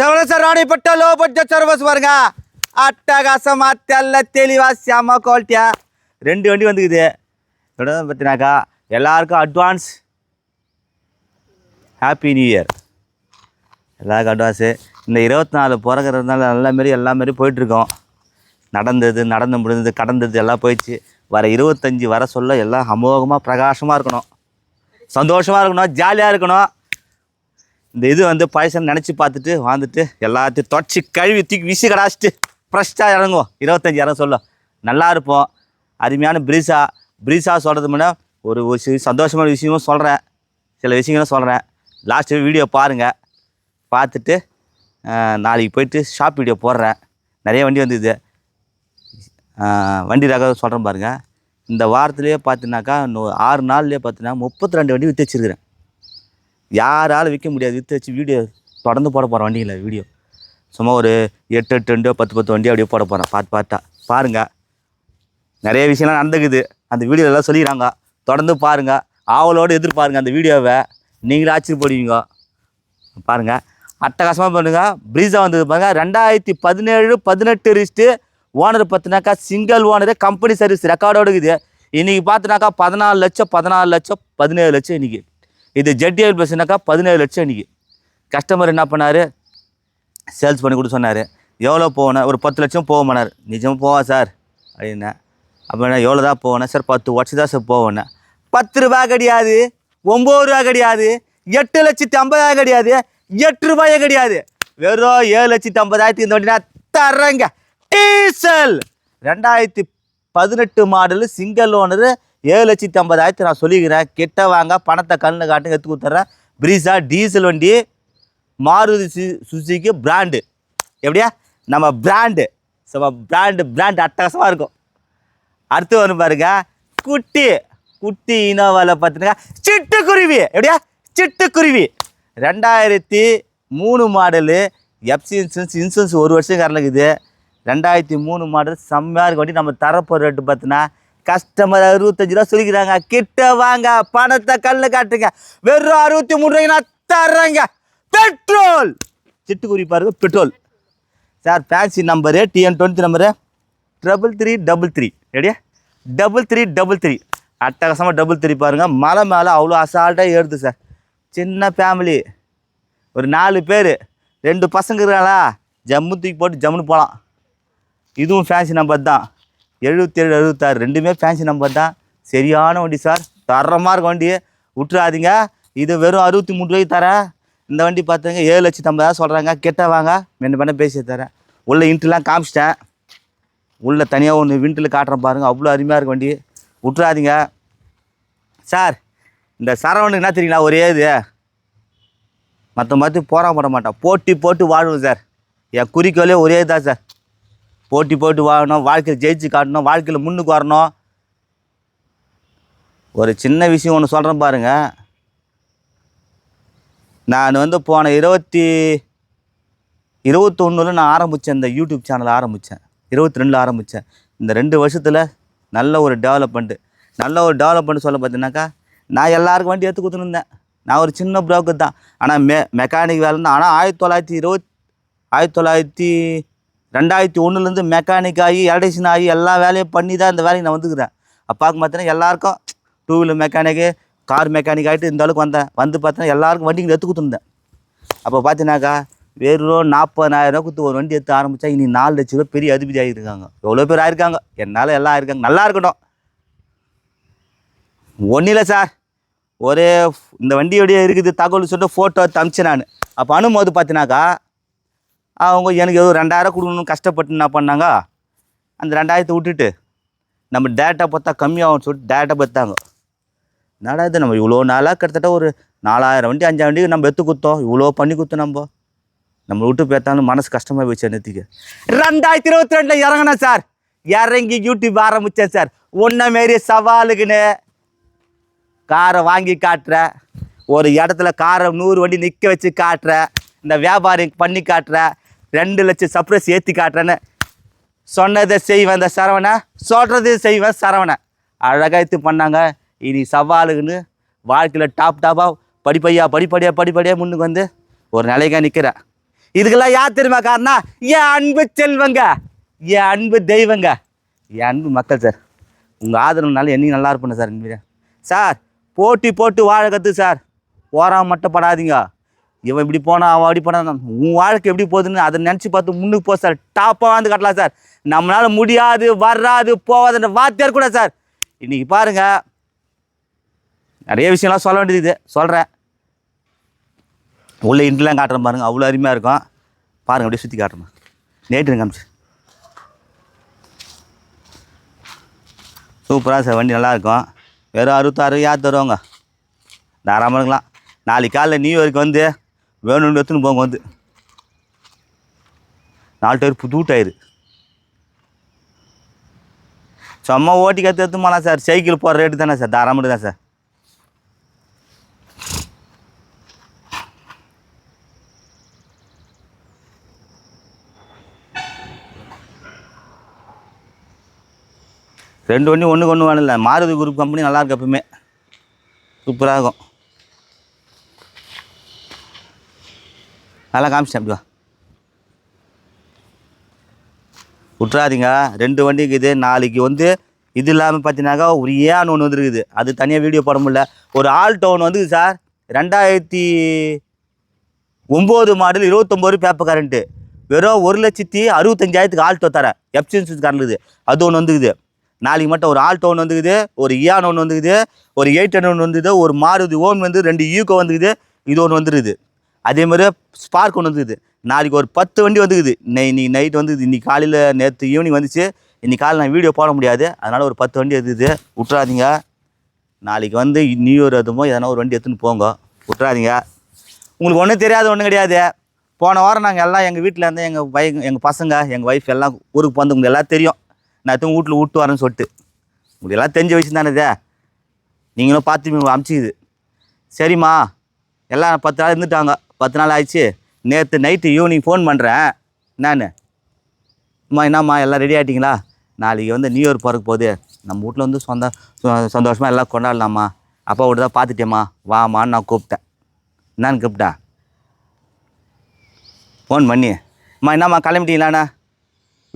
செவல Ranipettai low budget servers பாருங்க அட்டகாசமா தெல்ல தெளிவா செம குவாலிட்டியா ரெண்டு வண்டி வந்துக்குது. இதோட பார்த்தினாக்கா எல்லாருக்கும் அட்வான்ஸ் ஹாப்பி நியூ இயர் எல்லாருக்கும் அட்வான்ஸு இந்த இருபத்தி நாலு பிறகுறதுனால நல்லா மாரி எல்லா மாரி போயிட்டுருக்கோம். நடந்தது நடந்து முடிந்தது கடந்தது எல்லாம் போயிடுச்சு. வர இருபத்தஞ்சி வர சொல்ல எல்லாம் அமோகமாக பிரகாசமாக இருக்கணும். சந்தோஷமாக இருக்கணும் ஜாலியாக இருக்கணும். இந்த இது வந்து பழசன்னு நினச்சி பார்த்துட்டு வாழ்ந்துட்டு எல்லாத்தையும் தொடச்சி கழுவி தூக்கி விசி கடாச்சிட்டு ஃப்ரெஷ்ஷாக இறங்குவோம். இருபத்தஞ்சி இறங்க சொல்ல நல்லா இருப்போம். அருமையான பிரீஸா பிரீஸா சொல்கிறது முன்னே ஒரு ஒரு சந்தோஷமான விஷயமும் சொல்கிறேன் சில விஷயங்களும் சொல்கிறேன் லாஸ்ட்டு வீடியோ பாருங்கள் பார்த்துட்டு நாளைக்கு போயிட்டு ஷாப் வீடியோ போடுறேன். நிறைய வண்டி வந்தது. வண்டி ரக சொல்கிறேன் பாருங்கள் இந்த வாரத்துலேயே பார்த்தீங்கன்னாக்கா இன்னும் ஆறு நாள்லேயே பார்த்தீங்கன்னா முப்பத்தி ரெண்டு வண்டி விற்று வச்சுருக்கிறேன். யாராலும் விற்க முடியாது. விற்று வச்சு வீடியோ தொடர்ந்து போட போகிறேன் வண்டியில் வீடியோ. சும்மா ஒரு எட்டு எட்டு வண்டியோ பத்து பத்து வண்டியோ அப்படியே போட போகிறேன் பார்த்து பார்த்தா பாருங்கள் நிறைய விஷயம்லாம் நடந்துக்குது. அந்த வீடியோலாம் சொல்லிடுறாங்க தொடர்ந்து பாருங்கள் ஆவலோடு எதிர்பாருங்க அந்த வீடியோவை. நீங்களே ஆச்சரியப்படுவீங்க. பாருங்கள் அட்டகாசமாக பண்ணுங்க. ப்ரீஸாக வந்தது பாருங்கள் ரெண்டாயிரத்தி பதினேழு பதினெட்டு ரிஸ்ட்டு ஓனர் பார்த்தினாக்கா சிங்கிள் ஓனரு கம்பெனி சர்வீஸ் ரெக்கார்டோடு இருக்குது இன்றைக்கி பார்த்தினாக்கா பதினாலு லட்சம் பதினாலு லட்சம் பதினேழு லட்சம் இன்றைக்கி இது ஜெட்டிஎல் பஸ்னாக்கா பதினேழு லட்சம் இன்றைக்கி கஸ்டமர் என்ன பண்ணார்? சேல்ஸ் பண்ணி கொடுத்து சொன்னார். எவ்வளோ போகணும்? ஒரு பத்து லட்சம் போகமானார். நிஜமாக போவா சார்? அப்படின்னேன் அப்படின்னா எவ்வளோ தான் போவேன் சார் பத்து வருஷம் தான் சார் போவேன் பத்து ரூபா கிடையாது. ஒம்பது ரூபா கிடையாது. எட்டு லட்சத்தி ஐம்பதாயிரம் கிடையாது. எட்டு ரூபாயே கிடையாது. வெறும் ஏழு லட்சத்தி ஐம்பதாயிரத்தி இந்த வண்டி நான் தர்றேங்க. டீசல். ரெண்டாயிரத்தி பதினெட்டு மாடலு சிங்கிள் ஓனரு ஏழு லட்சத்தி ஐம்பதாயிரத்து நான் சொல்லிக்கிறேன் கெட்ட வாங்க பணத்தை கண்ணில் காட்டுங்க எடுத்து கொடுத்துட்றேன். ப்ரீஸா டீசல் வண்டி மாருதி சு சுசுகி பிராண்டு. எப்படியா? நம்ம பிராண்டு. நம்ம பிராண்டு பிராண்டு அட்டகாசமாக இருக்கும். அடுத்து வரும் பாருங்க. குட்டி குட்டி இனோவாவில் பார்த்தீங்கன்னா சிட்டுக்குருவி. எப்படியா? சிட்டுக்குருவி. ரெண்டாயிரத்தி மூணு மாடலு எஃப்சி இன்சூரன்ஸ் இன்சூரன்ஸ் ஒரு வருஷம் கரலுக்குது ரெண்டாயிரத்தி மூணு மாடல் செம்மையாக இருக்க வண்டி நம்ம தரப்போகிற ரேட்டு பார்த்தீங்கன்னா கஸ்டமர் அறுபத்தஞ்சு ரூபா சொல்லிக்கிறாங்க. கிட்ட வாங்க பணத்தை கல்லு காட்டுங்க. வெறும் அறுபத்தி மூணு ரூபாய்க்கு நான் தர்றேங்க. பெட்ரோல்! சிட்டுக்குருவி பாருங்க petrol. Sir fancy number TN twenty number triple three double three ரெடியா டபுள் த்ரீ டபுள் த்ரீ அட்டகாசமாக டபுள் த்ரீ பாருங்கள் மலை மேலே அவ்வளோ அசால்ட்டாக ஏறுது சார். சின்ன ஃபேமிலி ஒரு நாலு பேர். ரெண்டு பசங்க இருக்கிறாங்களா? ஜம்மு தூக்கி போட்டு ஜம்முன்னு போகலாம் இதுவும் ஃபேன்சி நம்பர் தான். எழுபத்தேழு எழுபத்தாறு ரெண்டுமே ஃபேன்சி நம்பர் தான். சரியான வண்டி சார் தரமாக இருக்கும் வண்டி விட்டுறாதீங்க. இது வெறும் அறுபத்தி மூணு ரூபாய்க்கு தரேன். இந்த வண்டி பார்த்துங்க ஏழு லட்சத்தி ஐம்பதாயிரம் சொல்கிறாங்க கெட்ட வாங்க. என்ன பண்ண பேசி தரேன். உள்ள இன்ட்ரெலாம் காமிச்சிட்டேன். உள்ளே தனியாக ஒன்று விண்டில் காட்டுறேன் பாருங்கள் அவ்வளோ அருமையாக இருக்கும் வண்டி. விட்டுறாதீங்க. சார் இந்த சரவணுக்கு என்ன தெரியுங்களா? ஒரே இது. மற்ற மாதிரி போராட போட மாட்டான். போட்டி போட்டு வாழுவோம் சார் என் குறிக்கோளே ஒரே தான் சார் போட்டி போட்டு வாழணும் வாழ்க்கையில் ஜெயிச்சு காட்டணும் வாழ்க்கையில் முன்னுக்கு வரணும். ஒரு சின்ன விஷயம் ஒன்று சொல்கிறேன் பாருங்கள் நான் வந்து போன இருபத்தி இருபத்தொன்னில் நான் ஆரம்பித்தேன் இந்த யூடியூப் சேனல் ஆரம்பித்தேன் இருபத்தி ரெண்டில் ஆரம்பித்தேன் இந்த ரெண்டு வருஷத்தில் நல்ல ஒரு டெவலப்மெண்ட்டு நல்ல ஒரு டெவலப்மெண்ட் சொல்ல பார்த்தீங்கன்னாக்கா நான் எல்லாருக்கும் வண்டி எடுத்து கொடுத்துருந்தேன் நான் ஒரு சின்ன ப்ரோக்கர் தான். ஆனால் மெ மெக்கானிக் வேலை தான் ஆனால் ஆயிரத்தி தொள்ளாயிரத்தி இருபத் ஆயிரத்தி தொள்ளாயிரத்தி ரெண்டாயிரத்தி ஒன்றுலேருந்து மெக்கானிக் ஆகி எலக்ட்ரிஷியன் ஆகி எல்லா வேலையும் பண்ணி தான் இந்த வேலைக்கு நான் வந்துக்கிறேன். அப்பாவுக்கு பார்த்தீங்கன்னா எல்லாருக்கும் two wheeler mechanic car mechanic ஆகிட்டு இந்த அளவுக்கு வந்தேன். வந்து பார்த்தீங்கன்னா எல்லாருக்கும் வண்டிங்களை எடுத்து கொடுத்துருந்தேன். அப்போ பார்த்தீங்கன்னாக்கா வெறும் நாற்பதாயிரம் கொடுத்து ஒரு வண்டி எடுத்து ஆரம்பித்தா இனி நாலு லட்ச ரூபா பெரிய அதிபதி ஆகியிருக்காங்க. எவ்வளோ பேர் ஆயிருக்காங்க? என்னால் எல்லாம் ஆயிருக்காங்க. நல்லா இருக்கட்டும். ஒன்றும் இல்லை சார். ஒரே இந்த வண்டியோடைய இருக்குது தகவல் சொல்லிட்டு ஃபோட்டோ எடுத்து நான். அப்போ அனுமதி பார்த்தினாக்கா அவங்க எனக்கு ஏதோ ரெண்டாயிரம் கொடுக்கணும்னு கஷ்டப்பட்டு என்ன பண்ணாங்க? அந்த ரெண்டாயிரத்தை விட்டுட்டு நம்ம டேட்டா பார்த்தா கம்மியாகும்னு சொல்லிட்டு டேட்டா பார்த்தாங்க என்னடா இது நம்ம இவ்வளோ நாளாக கிட்டத்தட்ட ஒரு நாலாயிரம் வண்டி அஞ்சாயிரம் வண்டி நம்ம எடுத்து கொடுத்தோம் இவ்வளோ பண்ணி கொடுத்தோம் நம்ம. நம்ம விட்டு பார்த்தாலும் மனசு கஷ்டமாக போச்சு என்னத்துக்கு? ரெண்டாயிரத்தி இருபத்தி ரெண்டில் இறங்கினேன் சார். இறங்கி யூடியூப் ஆரம்பித்தேன் சார். ஒன்றை மாரி சவாலுக்குன்னு காரை வாங்கி காட்டுற ஒரு இடத்துல காரை நூறு வண்டி நிற்க வச்சு காட்டுற இந்த வியாபாரி பண்ணி காட்டுற ரெண்டு லட்சம் சப்ரைஸ் ஏற்றி காட்டுறேன்னு. சொன்னதை செய்வேன் இந்த சரவணை சொல்கிறது செய்வேன் சரவணை. அழகாக இது பண்ணாங்க. இனி சவாலுக்குன்னு வாழ்க்கையில் டாப் டாப்பாக படிப்படியா படிப்படியாக படிப்படியாக முன்னுக்கு வந்து ஒரு நிலைக்காக நிற்கிறேன் இதுக்கெல்லாம் யார் தெரியுமா காரணம்? என் அன்பு செல்வங்க. என் அன்பு தெய்வங்க. என் அன்பு மக்கள் சார். உங்கள் ஆதரவுனால என்னையும் நல்லா இருப்பேன் சார் இனிமே. சார் போட்டி போட்டு வாழ கற்று சார். ஓரம் மட்டும் படாதீங்க. இவன் இப்படி போனால் அவன் அப்படி போனால் உன் வாழ்க்கை எப்படி போகுதுன்னு அதை நினச்சி பார்த்து முன்னுக்கு போ சார். டாப்பாக வந்து கட்டலாம் சார். நம்மளால முடியாது வராது போவாதுன்ற வார்த்தையாக கூட சார். இன்றைக்கி பாருங்கள் நிறைய விஷயம்லாம் சொல்ல வேண்டியது சொல்கிறேன் உள்ள இன்ட்ரெலாம் காட்டுறேன் பாருங்கள் அவ்வளோ அருமையாக இருக்கும். பாருங்கள் அப்படியே சுற்றி காட்டுறேன். நேற்று காமிச்சு சூப்பராக சார் வண்டி நல்லாயிருக்கும் வெறும் அறுபத்தாறு யார் தருவாங்க? தாராளமாக இருக்கலாம். நாளைக்கு காலைல நியூ இயருக்கு வந்து வேணும்னு எடுத்துன்னு போங்க வந்து. நாலு டயர் புது டயரு. சும்மா ஓட்டி கற்று எடுத்து சார். சைக்கிள் போகிற ரேட்டு தானே சார். தாராளமாக தான் சார். ரெண்டு வண்டி ஒன்றுக்கு ஒன்று வேணும் இல்லை மாருதி குரூப் கம்பெனி நல்லா இருக்கு எப்பவுமே. சூப்பராக இருக்கும். நல்லா காமிச்சிட்டேன் அப்படி விட்றாதீங்க ரெண்டு வண்டி இருக்குது நாளைக்கு வந்து இது இல்லாமல் பார்த்தீங்கன்னாக்கா ஒரு ஏன் ஒன்று வந்துருக்குது. அது தனியாக வீடியோ போட முடியல. ஒரு ஆல்டோ ஒன்று வந்துக்குது சார். ரெண்டாயிரத்தி ஒம்பது மாடல் இருபத்தொம்போது பேப்பர் கரண்ட்டு வெறும் ஒரு லட்சத்தி அறுபத்தஞ்சாயிரத்துக்கு ஆல்டோ தரேன். எஃப்சிஎன்சி கரண்ட் அது ஒன்று வந்துக்குது நாளைக்கு மட்டும் ஒரு ஆல்டோ ஒன்று வந்துக்குது ஒரு இயான் ஒன்று வந்துக்குது ஒரு எயிட் ஹண்ட்ரட் ஒன்று வந்துக்குது ஒரு மாருதி ஓன் வந்து ரெண்டு ஈகோ வந்துக்குது இது ஒன்று வந்துருக்குது. அதே மாதிரி ஸ்பார்க் ஒன்று வந்துக்குது நாளைக்கு ஒரு பத்து வண்டி வந்துக்குது நை இன்னைக்கு நைட் வந்து இன்னைக்கு காலையில் நேற்று ஈவினிங் வந்துச்சு. இன்னைக்கு காலையில் நான் வீடியோ போட முடியாது. அதனால் ஒரு பத்து வண்டி எடுத்துது விட்றாதீங்க நாளைக்கு வந்து நியூ இயர் எதுமோ எதனா ஒரு வண்டி எடுத்துன்னு போங்க. விட்றாதீங்க உங்களுக்கு ஒன்றும் தெரியாது ஒன்றும் கிடையாது. போன வாரம் நாங்கள் எல்லாம் எங்கள் வீட்டில் இருந்து எங்கள் வை எங்கள் பசங்க எங்கள் ஒய்ஃப் எல்லாம் ஊருக்கு வந்து உங்களுக்கு எல்லாம் தெரியும். நான் எதுவும் வீட்டில் விட்டு வரேன்னு சொல்லிட்டு. உங்களுக்கு எல்லாம் தெரிஞ்ச விஷயம் தானே இதே. நீங்களும் பார்த்து அமுச்சிக்குது. சரிம்மா. எல்லாம் பத்து நாள் இருந்துட்டாங்க. பத்து நாள் ஆயிடுச்சு. நேற்று நைட்டு ஈவினிங் ஃபோன் பண்ணுறேன் நான் அம்மா என்னம்மா எல்லாம் ரெடி ஆகிட்டிங்களா நாளைக்கு வந்து நியூ இயர் பிறக்க போகுது. நம்ம வீட்டில் வந்து சொந்த சந்தோஷமாக எல்லாம் கொண்டாடலாமா? அப்பா விட்டு தான் பார்த்துட்டேம்மா. வாமான்னு நான் கூப்பிட்டேன். என்னன்னு கூப்பிட்டேன் ஃபோன் பண்ணி அம்மா என்னம்மா கிளம்பிட்டீங்களாண்ணா?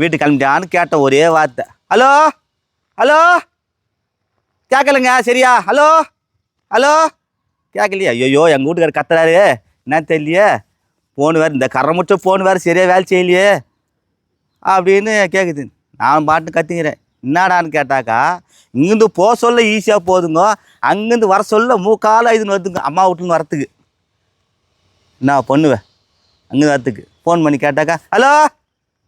வீட்டுக்கு கிளம்பிட்டியான்னு கேட்ட ஒரே வார்த்தை. ஹலோ? ஹலோ? கேட்கலங்க சரியா? ஹலோ? ஹலோ? கேட்கலையா ஐயோ எங்கள் வீட்டுக்காரர் கத்துறாரு. என்ன தெரியலையே? ஃபோன் வேறு இந்த கரமுற்ற ஃபோன் வேறு சரியாக வேலை செய்யலையே. அப்படின்னு கேட்குது நான் பாட்டு கத்துக்கிறேன். என்னடான்னு கேட்டாக்கா இங்கேருந்து போக சொல்ல ஈஸியாக போதுங்க. அங்கேருந்து வர சொல்ல மூக்கால இதுன்னு வருதுங்க அம்மா வீட்டுன்னு வரத்துக்கு. நான் பண்ணுவேன் அங்கே வரத்துக்கு. ஃபோன் பண்ணி கேட்டாக்கா ஹலோ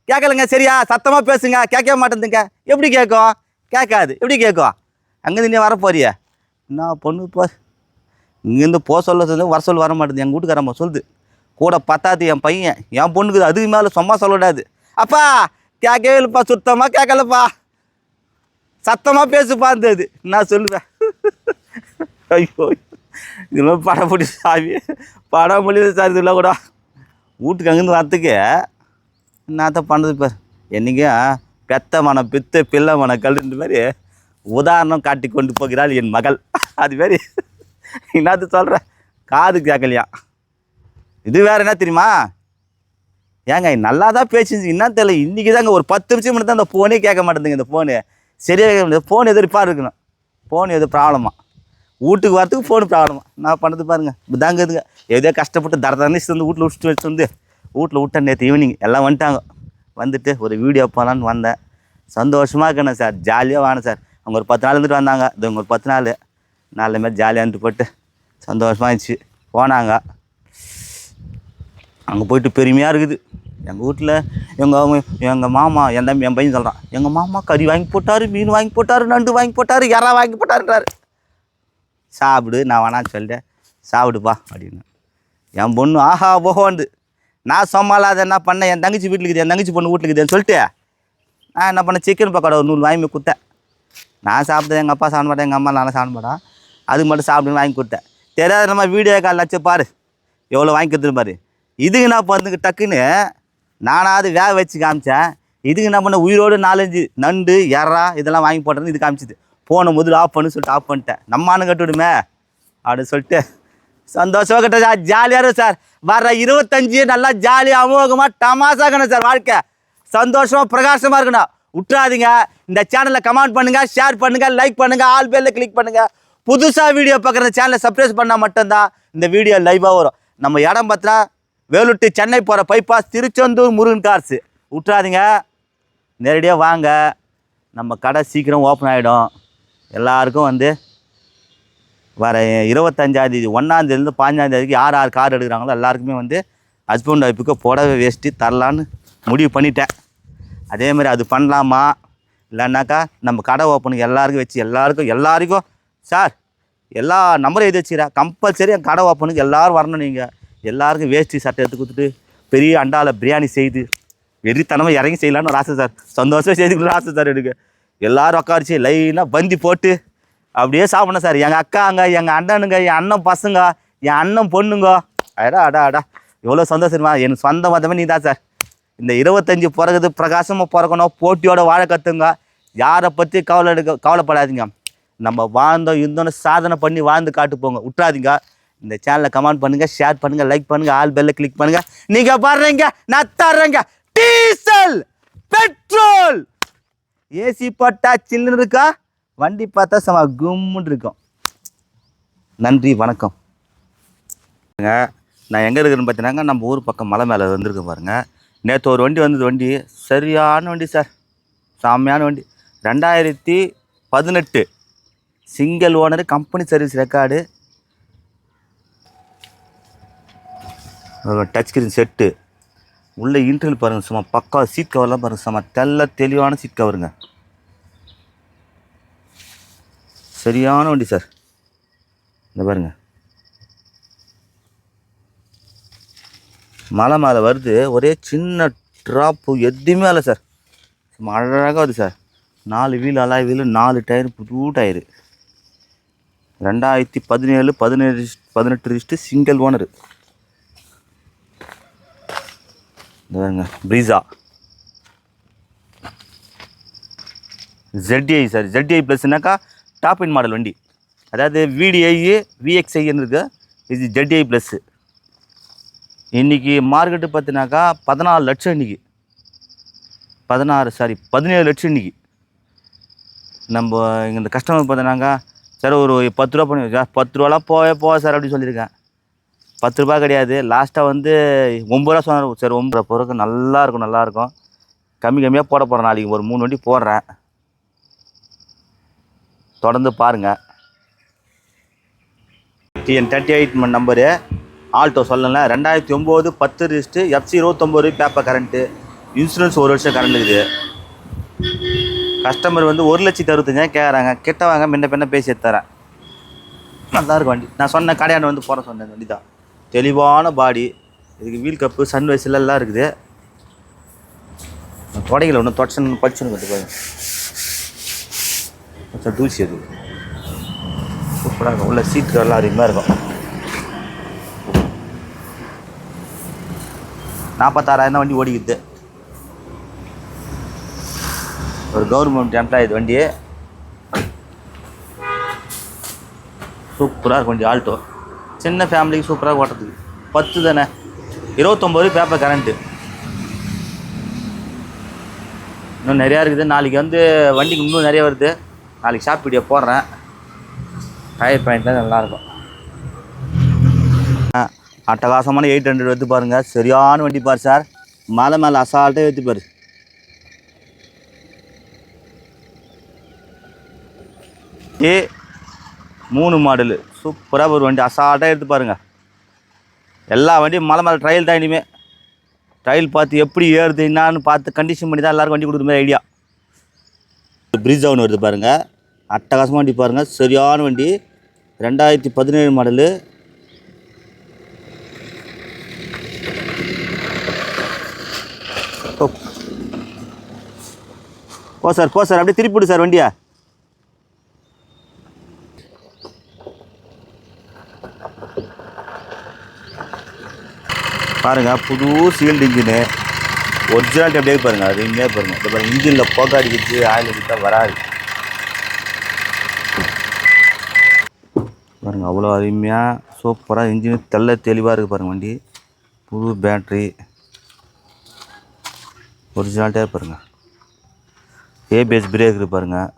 கேட்கலங்க சரியா? சத்தமாக பேசுங்க. கேட்க மாட்டேங்குதுங்க எப்படி கேட்கும் கேட்காது. எப்படி கேட்கும் அங்கேருந்து நீ வர போறிய நான் பொண்ணு போ இங்கேருந்து போக சொல்ல சொல்லி வர சொல்ல வர மாட்டேது எங்கள் வீட்டுக்காரம்மா சொல்லுது. கூட பத்தாது என் பையன். என் பொண்ணுக்கு அதுக்கு மேலே சும்மா சொல்லக்கூடாது. அப்பா கேட்கவே இல்லைப்பா சுத்தமாக கேட்கலப்பா. சத்தமாக பேசுப்பா இருந்தது நான் சொல்லுவேன். ஐயோ இதெல்லாம் படம் பிடிச்ச சாமி படம் முடியல சார் இதெல்லாம் கூட. வீட்டுக்கு அங்கேருந்து வரத்துக்கு என்னத்த பண்ணது இப்போ என்றைக்கும் பெத்த மனம் பித்த பிள்ளை மன கல்லுன்ற மாதிரி உதாரணம் காட்டி கொண்டு போகிறாள் என் மகள். அது என்னது என்னத்து சொல்கிறேன் காது கேட்கலையா இது வேறு என்ன தெரியுமா? ஏங்க நல்லா தான் பேசிச்சு. என்ன தெரியல. இன்றைக்கி தாங்க ஒரு பத்து நிமிஷம் மட்டும் தான் அந்த ஃபோனே கேட்க மாட்டேங்குது இந்த ஃபோனு சரியாக கேட்க முடியாது. ஃபோன் எதிர்ப்பாக இருக்கணும். ஃபோன் எது ப்ராப்ளமா வீட்டுக்கு வரத்துக்கு ஃபோன் ப்ராப்ளமா நான் பண்ணது பாருங்க. தாங்க இதுங்க. எதோ கஷ்டப்பட்டு தர தரணிச்சு வந்து வீட்டில் விட்டு வச்சு வந்து வீட்டில் விட்டேன் நேற்று ஈவினிங் எல்லாம் வந்துட்டாங்க. வந்துட்டு ஒரு வீடியோ போகலான்னு வந்தேன். சந்தோஷமாக இருக்கணும் சார். ஜாலியாக வாங்க சார். அவங்க ஒரு பத்து நாள் இருந்துட்டு வந்தாங்க. இது ஒரு பத்து நாள். நாலு மாதிரி ஜாலியாக இருந்து போட்டு சந்தோஷமாக இருந்துச்சு. போனாங்க. அங்கே போயிட்டு பெருமையாக இருக்குது. எங்கள் வீட்டில் எங்கள் எங்கள் மாமா என் தம்பி என் பையன் சொல்கிறான் எங்கள் மாமா கறி வாங்கி போட்டார் மீன் வாங்கி போட்டார் நண்டு வாங்கி போட்டார் இறா வாங்கி போட்டாருன்றாரு. சாப்பிடு நான் வேணா சொல்லிட்டேன் சாப்பிடுப்பா அப்படின்னு. என் பொண்ணு ஆஹா போகோண்டு நான் சொம்மாலாத என்ன பண்ணேன் என் தங்கச்சி வீட்டுக்கு இருக்குது என் தங்கச்சி பொண்ணு வீட்டுக்கு சொல்லிட்டு. நான் என்ன பண்ணேன் சிக்கன் பக்கோடா ஒரு நூறு வாங்கி கொடுத்தேன். நான் சாப்பிட்டேன் எங்கள் அப்பா சாப்பிட மாட்டேன் எங்கள் அம்மா நானும் சாப்பிட மாட்டேன் அதுக்கு மட்டும் சாப்பிடுன்னு வாங்கி கொடுத்தேன். தெரியாத நம்ம வீடியோ கால் லட்சம் பாரு. எவ்வளோ வாங்கி கொடுத்துரு பாரு. இதுக்கு நான் பண்ணுங்க டக்குன்னு நானாவது வேக வச்சு காமிச்சேன். இதுக்கு என்ன பண்ண உயிரோடு நாலஞ்சு நண்டு எறா இதெல்லாம் வாங்கி போட்டேன்னு இது காமிச்சிது. ஃபோனை முதல்ல ஆஃப் பண்ணு சொல்லிட்டு ஆஃப் பண்ணிட்டேன். நம்மானு கட்டுவிடுமே அப்படின்னு சொல்லிட்டு சந்தோஷமாக கட்ட சார் ஜாலியாக இருக்கும் சார் வர இருபத்தஞ்சு நல்லா ஜாலியாக அமோகமாக டமாசாக இருக்கணும் சார் வாழ்க்கை. சந்தோஷமாக பிரகாசமாக இருக்கணும். விட்டுறாதீங்க. இந்த சேனலில் கமெண்ட் பண்ணுங்க ஷேர் பண்ணுங்க லைக் பண்ணுங்கள் ஆல் பேரில் கிளிக் பண்ணுங்கள் புதுசாக வீடியோ பார்க்குற சேனலை சப்ஸ்கிரைப் பண்ணால் மட்டும்தான் இந்த வீடியோ லைவாக வரும். நம்ம இடம் பார்த்தா வேலுட்டு சென்னை போகிற பைபாஸ் திருச்செந்தூர் முருகன் கார்ஸு விட்றாதீங்க நேரடியாக வாங்க. நம்ம கடை சீக்கிரம் ஓப்பன் ஆகிடும் எல்லாருக்கும் வந்து வர இருபத்தஞ்சாந்தேதி ஒன்றாந்தேதிலேருந்து பாஞ்சாந்தேதிக்கு யார் யார் கார் எடுக்கிறாங்களோ எல்லாருக்குமே வந்து ஹஸ்பண்ட் ஒய்ஃபுக்கு புடவை வேஷ்டி தரலான்னு முடிவு பண்ணிட்டேன். அதே மாதிரி அது பண்ணலாமா? இல்லைன்னாக்கா நம்ம கடை ஓப்பனுக்கு எல்லாருக்கும் வச்சு எல்லாருக்கும் எல்லாருக்கும் சார் எல்லா நம்பரும் எழுதி வச்சுக்கிறேன் கம்பல்சரி என் கடை ஓப்பனுக்கு எல்லோரும் வரணும் நீங்கள் எல்லாருக்கும் வேஷ்டி சட்டை எடுத்து கொடுத்துட்டு பெரிய அண்டாவில் பிரியாணி செய்து வெறித்தனமாக இறங்கி செய்யலான்னு ஒரு ஆசை சார். சந்தோஷமாக செய்துக்கலாம் ஆசை சார் எனக்கு. எல்லோரும் உட்காரிச்சு லைனாக பந்தி போட்டு அப்படியே சாப்பிடணும் சார். எங்கள் அக்காங்க எங்கள் அண்ணனுங்க என் அண்ணன் பசங்க என் அண்ணன் பொண்ணுங்க. அடா அடா அடா எவ்வளோ சந்தோஷமா எனக்கு சொந்த மதமே நீ தான் சார். இந்த இருபத்தஞ்சி பிறகுது பிரகாசமாக பிறக்கணும். போட்டியோட வாழ கற்றுங்க யாரை பற்றி கவலை எடுக்க கவலைப்படாதீங்க. நம்ம வாழ்ந்தோம் இருந்தோன்னு சாதனை பண்ணி வாழ்ந்து காட்டு போங்க. விட்றாதீங்க இந்த சேனலை கமெண்ட் பண்ணுங்கள் ஷேர் பண்ணுங்கள் லைக் பண்ணுங்கள் ஆல் பெல்ல கிளிக் பண்ணுங்கள் நீங்கள் வர்றீங்க நான் தர்றேங்க. Diesel petrol. ஏசி போட்டா சில்லுன்னு இருக்கா? வண்டி பார்த்தா சம கும்முன்னு இருக்கும். நன்றி வணக்கம். நான் எங்கே இருக்கிறேன்னு பார்த்தீங்கன்னா நம்ம ஊர் பக்கம் மலை மேலே வந்திருக்கேன் பாருங்கள் நேற்று ஒரு வண்டி வந்தது வண்டி. சரியான வண்டி சார் சாமியான வண்டி. ரெண்டாயிரத்தி பதினெட்டு. Single owner company service record touch screen set உள்ளே இன்டர்வியூ பாருங்கள் சும்மா பக்கா சீட் கவர்லாம் பாருங்கள் சும்மா தெல்ல தெளிவான சீட் கவருங்க சரியான வண்டி சார் இந்த பாருங்க. மலை மேலே வருது ஒரே சின்ன ட்ராப்பு எதுவுமே இல்லை சார் சும்மா அழகாக வருது சார் நாலு வீல் அலாய் வீல் நாலு டயர் புது டயரு ரெண்டாயிரத்தி பதினேழு பதினேழு பதினெட்டு ரிஸ்ட்டு சிங்கிள் ஓனரு பாருங்க ப்ரீஸா ஜெட்ஐ சார் ZDI ப்ளஸ்னாக்கா டாப் இன் மாடல் வண்டி. அதாவது விடிஐ விஎக்ஸ்ஐன்னு இருக்கு. இது ZDI ப்ளஸ்ஸு இன்றைக்கி மார்க்கெட்டு பார்த்தினாக்கா பதினாலு லட்சம் இன்றைக்கி பதினாறு சாரி பதினேழு லட்சம் இன்றைக்கி நம்ம இந்த கஸ்டமர் பார்த்தினாக்கா சார் ஒரு பத்து ரூபா பண்ணி சார் பத்து ரூபாலாம் போவே போக சார் அப்படின்னு சொல்லியிருக்கேன். பத்து ரூபா கிடையாது. லாஸ்ட்டாக வந்து ஒம்பது ரூபா சொன்னார். சார் ஒம்பது ரூபா பிறகு நல்லா இருக்கும் கம்மி கம்மியாக போட போகிறேன் நாளைக்கு. ஒரு மூணு வண்டி போடுறேன். தொடர்ந்து பாருங்கள் TN thirty eight number Alto சொல்லல. ரெண்டாயிரத்தி ஒம்பது பத்து ரிஸ்ட்டு எஃப்சி இருபத்தொம்பது பேப்பர் கரண்ட்டு இன்சூரன்ஸ் ஒரு வருஷம் கரண்ட் இருக்குது. கஸ்டமர் வந்து ஒரு லட்சத்தி அறுபத்தஞ்சாயிரம் கேட்குறாங்க கிட்ட வாங்க முன்ன பின்ன பேசி தரேன் நல்லா இருக்கும் வண்டி. நான் சொன்ன கடையாண்டு வந்து போகிற சொன்னேன் வண்டி தான் தெளிவான பாடி இதுக்கு வீல் கப்பு சன் வயசுல எல்லாம் இருக்குது. தொடங்கல ஒன்று தொடச்சுன்னு படிச்சுன்னு வந்து பாருங்க. கொஞ்சம் தூசி அது. சூப்பராக இருக்கும். உள்ள சீட்டு எல்லாம் அதிகமாக இருக்கும். நாற்பத்தாறாயிரம் வண்டி ஓடிக்குது. ஒரு கவர்மெண்ட் எம்ப்ளாயி இது வண்டி சூப்பராக இருக்கும் வண்டி ஆல்டோ. சின்ன ஃபேமிலிக்கு சூப்பராக ஓட்டுறதுக்கு. பத்து தானே? இருபத்தொம்போது பேப்பர் கரண்ட்டு இன்னும் நிறையா இருக்குது. நாளைக்கு வந்து வண்டிக்கு இன்னும் நிறைய வருது. நாளைக்கு ஷாப் வீடியோ போடுறேன். டயர் பாயிண்ட்லாம் நல்லாயிருக்கும் அட்டகாசமான எயிட் ஹண்ட்ரட் எடுத்து பாருங்கள் சரியான வண்டி பாரு சார் மலை மேலே அசால்ட்டாக பாரு ஏ மூணு மாடலு. சூப்பராக ஒரு வண்டி. அசால்ட்டாக எடுத்து பாருங்கள் எல்லா வண்டியும் மலை மேலே ட்ரையல் தான் இனிமேல் ட்ரையல் பார்த்து எப்படி ஏறுது என்னான்னு பார்த்து கண்டிஷன் பண்ணி தான் எல்லாருக்கும் வண்டி கொடுக்குற மாதிரி ஐடியா பிரிட்ஜ் ஒன்று வருது பாருங்கள் அட்டகாசமாக வண்டி பாருங்கள் சரியான வண்டி. ரெண்டாயிரத்தி பதினேழு மாடலு. ஓ. போ சார் போ சார். அப்படியே திருப்பிவிடு சார் வண்டியை. பாருங்க புது சீல்டு இன்ஜினு ஒரிஜினாலிட்டி அப்படியே பாருங்கள் அது இங்கே பாருங்க. இப்போ பாருங்கள் இன்ஜினில் போக்க அடிக்கிறது ஆயில் அடித்தா வராது. பாருங்கள் அவ்வளோ அருமையாக சூப்பராக இன்ஜின் தெல்ல தெளிவாக இருக்குது பாருங்கள் வண்டி. புது பேட்ரி ஒரிஜினாலிட்டியாக பாருங்கள் ஏபிஎஸ் பிரேக் இருக்குது பாருங்கள்